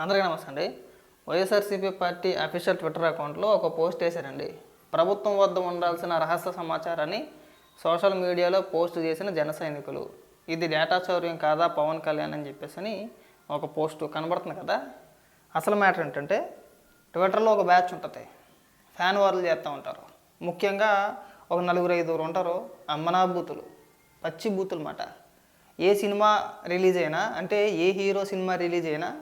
అందరికీ నమస్తే అండి. వైఎస్ఆర్సీపీ పార్టీ అఫీషియల్ ట్విట్టర్ అకౌంట్లో ఒక పోస్ట్ వేశారండి. ప్రభుత్వం వద్ద ఉండాల్సిన రహస్య సమాచారాన్ని సోషల్ మీడియాలో పోస్ట్ చేసిన జన సైనికులు. ఇది డేటా చౌర్యం కాదా? పవన్ కళ్యాణ్ అని చెప్పేసి అని ఒక పోస్టు కనబడుతుంది కదా. అసలు మ్యాటర్ ఏంటంటే ట్విట్టర్లో ఒక బ్యాచ్ ఉంటుంది. ఫ్యాన్ వార్లు చేస్తూ ఉంటారు. ముఖ్యంగా ఒక నలుగురు ఐదుగురు ఉంటారు. అమ్మనా బూతులు పచ్చి బూతులు మాట. ఏ సినిమా రిలీజ్ అయినా అంటే ఏ హీరో సినిమా రిలీజ్ అయినా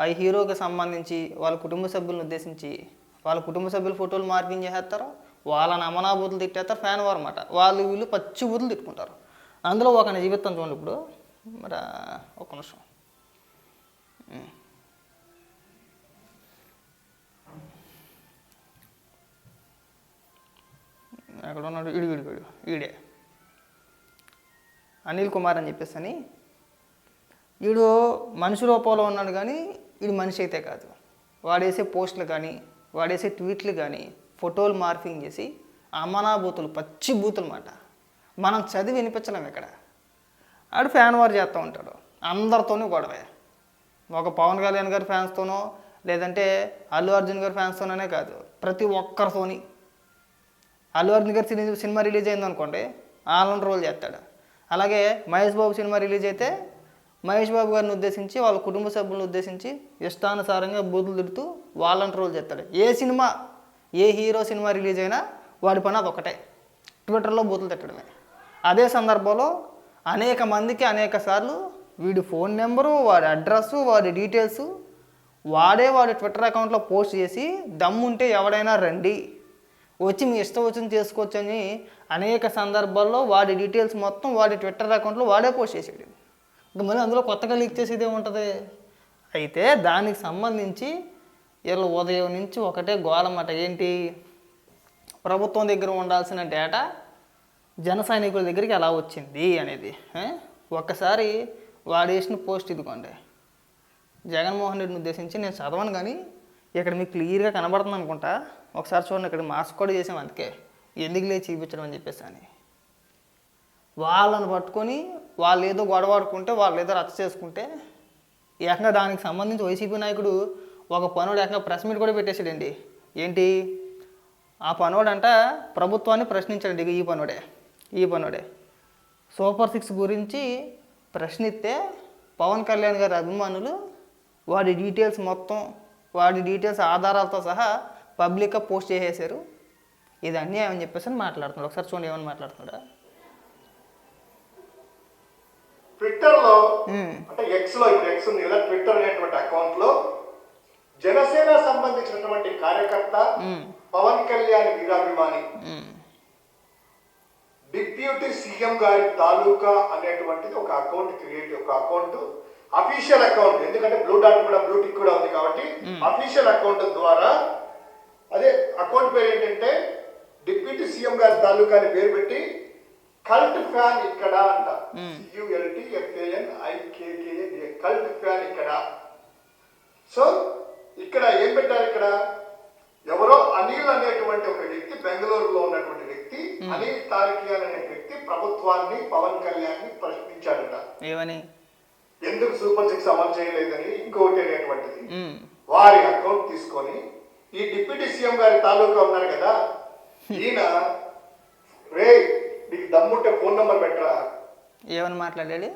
ఆ హీరోకి సంబంధించి వాళ్ళ కుటుంబ సభ్యులను ఉద్దేశించి వాళ్ళ కుటుంబ సభ్యుల ఫోటోలు మార్పింగ్ చేసేస్తారు. వాళ్ళని అమనా బూతులు తిట్టేస్తారు ఫ్యాన్ వారు అనమాట వాళ్ళు వీళ్ళు పచ్చి బూతులు తిట్టుకుంటారు. అందులో ఒక జీవితం చూడండి ఇప్పుడు. మరి ఒక నిమిషం. ఎక్కడ ఉన్నాడు? ఇడు ఇడు ఇడు ఈడే. అనిల్ కుమార్ అని చెప్పేసి అని. వీడు మనిషి రూపంలో ఉన్నాడు కానీ ఇది మనిషి అయితే కాదు. వాడేసే పోస్టులు కానీ వాడేసే ట్వీట్లు కానీ ఫోటోలు మార్ఫింగ్ చేసి అమనాభూతులు పచ్చి బూతులు మాట. మనం చదివి వినిపించలేం ఇక్కడ. ఆడు ఫ్యాన్ వారు చేస్తూ ఉంటాడు. అందరితోనూ గొడవే. ఒక పవన్ కళ్యాణ్ గారి ఫ్యాన్స్తోనో లేదంటే అల్లు అర్జున్ గారి ఫ్యాన్స్తోనే కాదు. ప్రతి ఒక్కరితోని. అల్లు అర్జున్ గారి సినిమా రిలీజ్ అయింది అనుకోండి వాళ్ళని రోల్ చేస్తాడు. అలాగే మహేష్ బాబు సినిమా రిలీజ్ అయితే మహేష్ బాబు గారిని ఉద్దేశించి వాళ్ళ కుటుంబ సభ్యులను ఉద్దేశించి ఇష్టానుసారంగా బూతులు తిడుతూ వాళ్ళని రోల్ చేస్తాడు. ఏ సినిమా ఏ హీరో సినిమా రిలీజ్ అయినా వాడి పని ఒకటే ట్విట్టర్లో బూతులు తిట్టడమే. అదే సందర్భంలో అనేక మందికి అనేక సార్లు వీడి ఫోన్ నెంబరు వాడి అడ్రస్సు వాడి డీటెయిల్స్ వాడే వాడి ట్విట్టర్ అకౌంట్లో పోస్ట్ చేసి దమ్ముంటే ఎవడైనా రండి. వచ్చి మీ ఇష్టం వచ్చింది చేసుకోవచ్చు అని అనేక సందర్భాల్లో వాడి డీటెయిల్స్ మొత్తం వాడి ట్విట్టర్ అకౌంట్లో వాడే పోస్ట్ చేసాడు ఇంకా మళ్ళీ అందులో కొత్తగా లీక్ చేసేది ఏముంటుంది? అయితే దానికి సంబంధించి వీళ్ళు ఉదయం నుంచి ఒకటే గోలమాట. ఏంటి? ప్రభుత్వం దగ్గర ఉండాల్సిన డేటా జన సైనికుల దగ్గరికి ఎలా వచ్చింది అనేది ఒక్కసారి వాడు వేసిన పోస్ట్ ఇదిగోండి. జగన్మోహన్ రెడ్డిని ఉద్దేశించి నేను చదవను కానీ ఇక్కడ మీకు క్లియర్గా కనబడుతుంది అనుకుంటా. ఒకసారి చూడండి ఇక్కడ మాస్క్ కూడా చేసాం అందుకే. ఎందుకు లేచి చూపించడం అని చెప్పేసి అని. వాళ్ళని పట్టుకొని వాళ్ళు ఏదో గొడవాడుకుంటే వాళ్ళు ఏదో రచ్చ చేసుకుంటే ఏకంగా దానికి సంబంధించి వైసీపీ నాయకుడు ఒక పనుడు ఏకంగా ప్రెస్ మీట్ కూడా పెట్టేసాడండి ఏంటి? ఆ పనోడంట ప్రభుత్వాన్ని ప్రశ్నించాడు ఈ పనుడే ఈ పనుడే. సూపర్ సిక్స్ గురించి ప్రశ్నిస్తే పవన్ కళ్యాణ్ గారి అభిమానులు వాడి డీటెయిల్స్ మొత్తం వాడి డీటెయిల్స్ ఆధారాలతో సహా పబ్లిక్గా పోస్ట్ చేసేసారు ఇది అన్యాయం అని చెప్పేసి మాట్లాడుతున్నాడు. ఒకసారి చూడండి ఏమని మాట్లాడుతున్నాడా. ట్విట్టర్లో మ్మ్. అంటే ఎక్స్లో ఇప్పుడు ఎక్స్ ఉంది కదా ట్విట్టర్ అనేటువంటి అకౌంట్లో జనసేన సంబంధించినటువంటి కార్యకర్త మ్మ్. పవన్ కళ్యాణ్ వీరాభిమాని మ్మ్. డిప్యూటీ సీఎం గారి తాలూకా అనేటువంటిది ఒక అకౌంట్ క్రియేట్ ఒక అకౌంట్ అఫీషియల్ అకౌంట్ ఎందుకంటే బ్లూ డాట్ కూడా బ్లూ టిక్ కూడా ఉంది కాబట్టి అఫీషియల్ అకౌంట్ ద్వారా అదే అకౌంట్ పేరు ఏంటంటే డిప్యూటీ సీఎం గారి తాలూకా అని పేరు పెట్టి కల్ట్ ఫ్యాన్ ఇక్కడ అంట. U L T F A N I K K N cult fan ఇక్కడ. సో ఇక్కడ ఏం పెట్టారు ఇక్కడ? ఎవరో అనిల్ అనేటువంటి ఒక వ్యక్తి బెంగళూరులో ఉన్నటువంటి వ్యక్తి అనిల్ తారకియాన్ అనే వ్యక్తి ప్రభుత్వాన్ని పవన్ కళ్యాణ్ని ప్రశ్నించాడట. ఏమని? ఎందుకు సూపర్ సిక్స్ అమలు చేయలేదని ఇంకోటి అనేటువంటిది. వారి అకౌంట్ తీసుకొని ఈ డిప్యూటీ సీఎం గారి తాలూకా ఉన్నారు కదా ఈయన రే దమ్ముంటే ఫోన్ నంబర్ పెట్టరా? ఏమని మాట్లాడాడు?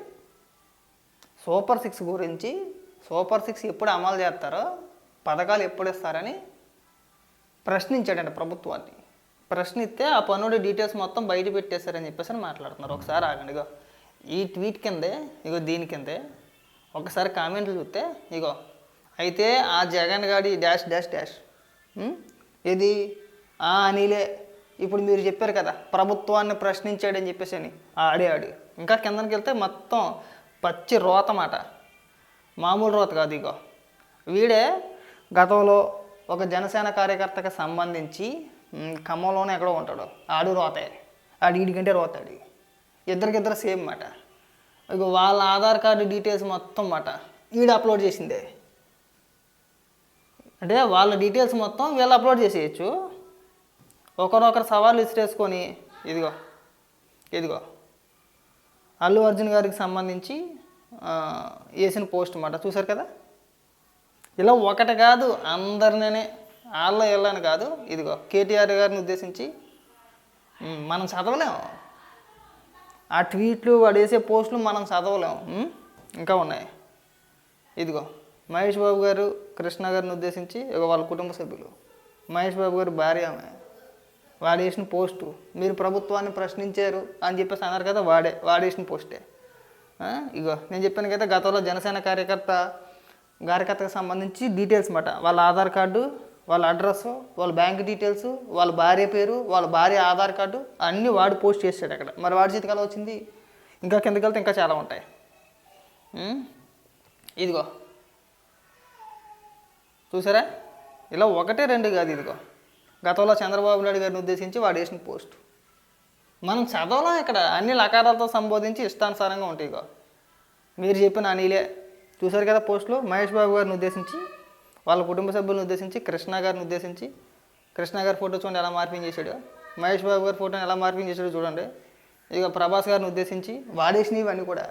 సూపర్ సిక్స్ గురించి సూపర్ సిక్స్ ఎప్పుడు అమలు చేస్తారో పథకాలు ఎప్పుడు ఇస్తారని ప్రశ్నించాడంట ప్రభుత్వాన్ని. ప్రశ్నిస్తే ఆ పనుడి డీటెయిల్స్ మొత్తం బయట పెట్టేశారని చెప్పేసి అని మాట్లాడుతున్నారు. ఒకసారి ఆగండి ఇగో. ఈ ట్వీట్ కిందే ఇగో దీని కిందే ఒకసారి కామెంట్లు చూస్తే ఇగో. అయితే ఆ జగన్ గాడి డాష్ డాష్ డాష్. ఇది ఆ అనిలే. ఇప్పుడు మీరు చెప్పారు కదా ప్రభుత్వాన్ని ప్రశ్నించాడని చెప్పేసి అని ఆడే ఆడి ఇంకా కిందకి వెళ్తే మొత్తం పచ్చి రోత మాట. మామూలు రోత కాదు ఇగో. వీడే గతంలో ఒక జనసేన కార్యకర్తకి సంబంధించి ఖమ్మంలోనే ఎక్కడో ఉంటాడు. ఆడు రోతే. ఆడు వీడికంటే రోతాడు. ఇద్దరికిద్దరు సేమ్ మాట. ఇక వాళ్ళ ఆధార్ కార్డు డీటెయిల్స్ మొత్తం మాట. వీడు అప్లోడ్ చేసిందే. అంటే వాళ్ళ డీటెయిల్స్ మొత్తం వీళ్ళు అప్లోడ్ చేసేయచ్చు. ఒకరొకరు సవాళ్ళు విసిరేసుకొని ఇదిగో ఇదిగో. అల్లు అర్జున్ గారికి సంబంధించి వేసిన పోస్ట్ అన్నమాట చూసారు కదా? ఇలా ఒకటి కాదు అందరినే వాళ్ళ వెళ్ళని కాదు ఇదిగో కేటీఆర్ గారిని ఉద్దేశించి మనం చదవలేము. ఆ ట్వీట్లు వాడు వేసే పోస్టులు మనం చదవలేము. ఇంకా ఉన్నాయి. ఇదిగో మహేష్ బాబు గారు కృష్ణ గారిని ఉద్దేశించి ఇక వాళ్ళ కుటుంబ సభ్యులు. మహేష్ బాబు గారు భార్య ఆమె. వాడు వేసిన పోస్టు. మీరు ప్రభుత్వాన్ని ప్రశ్నించారు అని చెప్పేసి అన్నారు కదా వాడే వాడేసిన పోస్టే. ఇగో నేను చెప్పాను కదా గతంలో జనసేన కార్యకర్త కార్యకర్తకు సంబంధించి డీటెయిల్స్ మాట. వాళ్ళ ఆధార్ కార్డు వాళ్ళ అడ్రస్ వాళ్ళ బ్యాంక్ డీటెయిల్స్ వాళ్ళ భార్య పేరు వాళ్ళ భార్య ఆధార్ కార్డు అన్నీ వాడు పోస్ట్ చేశాడు అక్కడ. మరి వాడి చేతికి వచ్చింది? ఇంకా కిందకి వెళ్తే ఇంకా చాలా ఉంటాయి. ఇదిగో. చూసారా? ఇలా ఒకటే రెండు కాదు ఇదిగో. గతంలో చంద్రబాబు నాయుడు గారిని ఉద్దేశించి వాడు వేసిన పోస్ట్. మనం చదవలేం ఇక్కడ? అన్ని లకారాలతో సంబోధించి ఇష్టానుసారంగా ఉంటాయి ఇక మీరు చెప్పిన అనిలే చూశారు కదా పోస్టులు? మహేష్ బాబు గారిని ఉద్దేశించి వాళ్ళ కుటుంబ సభ్యులను ఉద్దేశించి కృష్ణ గారిని ఉద్దేశించి. కృష్ణ గారి ఫోటో చూడండి ఎలా మార్పింగ్ చేశాడు. మహేష్ బాబు గారి ఫోటోని ఎలా మార్పింగ్ చేశాడో చూడండి. ఇక ప్రభాస్ గారిని ఉద్దేశించి వాడేసినవి ఇవన్నీ కూడా.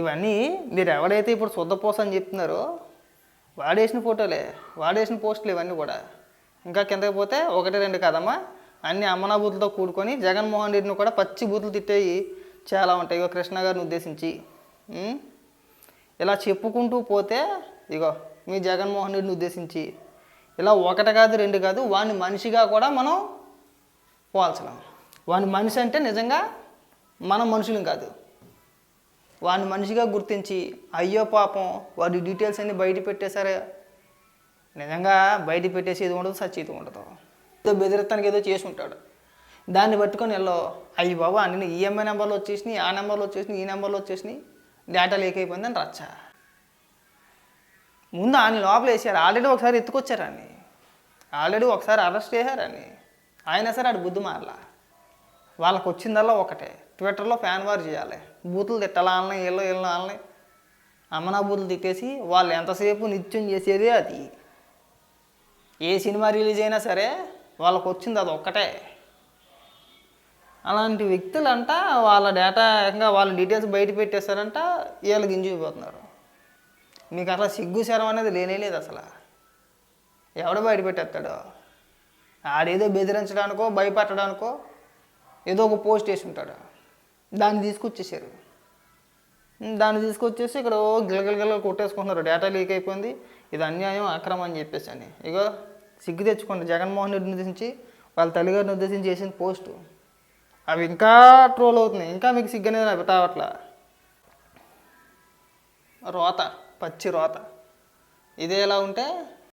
ఇవన్నీ మీరు ఎవడైతే ఇప్పుడు శుద్ధపోస అని చెప్తున్నారో వాడేసిన ఫోటోలే వాడేసిన పోస్టులు ఇవన్నీ కూడా. ఇంకా కిందకి పోతే ఒకటి రెండు కదమ్మా. అన్ని అమ్మనా బూతులతో కూడుకొని జగన్మోహన్ రెడ్డిని కూడా పచ్చి బూతులు తిట్టేవి చాలా ఉంటాయి. ఇగో కృష్ణ గారిని ఉద్దేశించి. ఇలా చెప్పుకుంటూ పోతే ఇగో మీ జగన్మోహన్ రెడ్డిని ఉద్దేశించి. ఇలా ఒకటి కాదు రెండు కాదు వాడిని మనిషిగా కూడా మనం పోల్చలేం. వాడిని మనిషి అంటే నిజంగా మన మనుషులం కాదు. వాడిని మనిషిగా గుర్తించి అయ్యో పాపం వాడి డీటెయిల్స్ అన్నీ బయట పెట్టేశారే. నిజంగా బయట పెట్టేసి ఇది ఉండదు సచ్చేది ఉండదు. ఏదో బెదిరిస్తానికి ఏదో చేసి ఉంటాడు. దాన్ని పట్టుకొని వెళ్ళో అయ్యి బాబా నేను ఈఎంఐ నెంబర్లో వచ్చేసినాయి ఆ నెంబర్లో వచ్చేసినాయి ఈ నెంబర్లో వచ్చేసినాయి డేటా లీక్ అయిపోయిందని రచ్చ. ముందు ఆయన లోపల వేసారు. ఆల్రెడీ ఒకసారి ఎత్తుకొచ్చారని ఆల్రెడీ ఒకసారి అరెస్ట్ చేశారని అయినా సరే ఆడు బుద్ధి మారలా. వాళ్ళకి వచ్చిందల్లా ఒకటే. ట్విట్టర్లో ఫ్యాన్ వార్ చేయాలి. బూతులు తిట్టాలని వాళ్ళని వీళ్ళు వీళ్ళని వాళ్ళని అమ్మనా బూతులు తిట్టేసి వాళ్ళు ఎంతసేపు నిత్యం చేసేదే అది. ఏ సినిమా రిలీజ్ అయినా సరే వాళ్ళకు వచ్చింది అది ఒక్కటే అలాంటి వ్యక్తులంట వాళ్ళ డేటా ఇంకా వాళ్ళ డీటెయిల్స్ బయట పెట్టేస్తారంట వీళ్ళకి ఇంజిపోతున్నారు మీకు అసలు సిగ్గు శరం అనేది లేనే లేదు అసలు. ఎవడు బయట పెట్టేస్తాడు? ఆడేదో బెదిరించడానికో భయపెట్టడానికో ఏదో ఒక పోస్ట్ వేసి ఉంటాడు. దాన్ని తీసుకొచ్చేసారు. దాన్ని తీసుకొచ్చేసి ఇక్కడ ఓ గిలగిలగిల కొట్టేసుకుంటున్నారు. డేటా లీక్ అయిపోయింది. ఇది అన్యాయం అక్రమం అని చెప్పేసి అని. ఇగో సిగ్గు తెచ్చుకోండి. జగన్మోహన్ రెడ్డిని ఉద్దేశించి వాళ్ళ తల్లిగారిని ఉద్దేశించి చేసిన పోస్టు. అవి ఇంకా ట్రోల్ అవుతున్నాయి. ఇంకా మీకు సిగ్గు అనేది రావట్లా రోత పచ్చి రోత. ఇదే ఎలా ఉంటే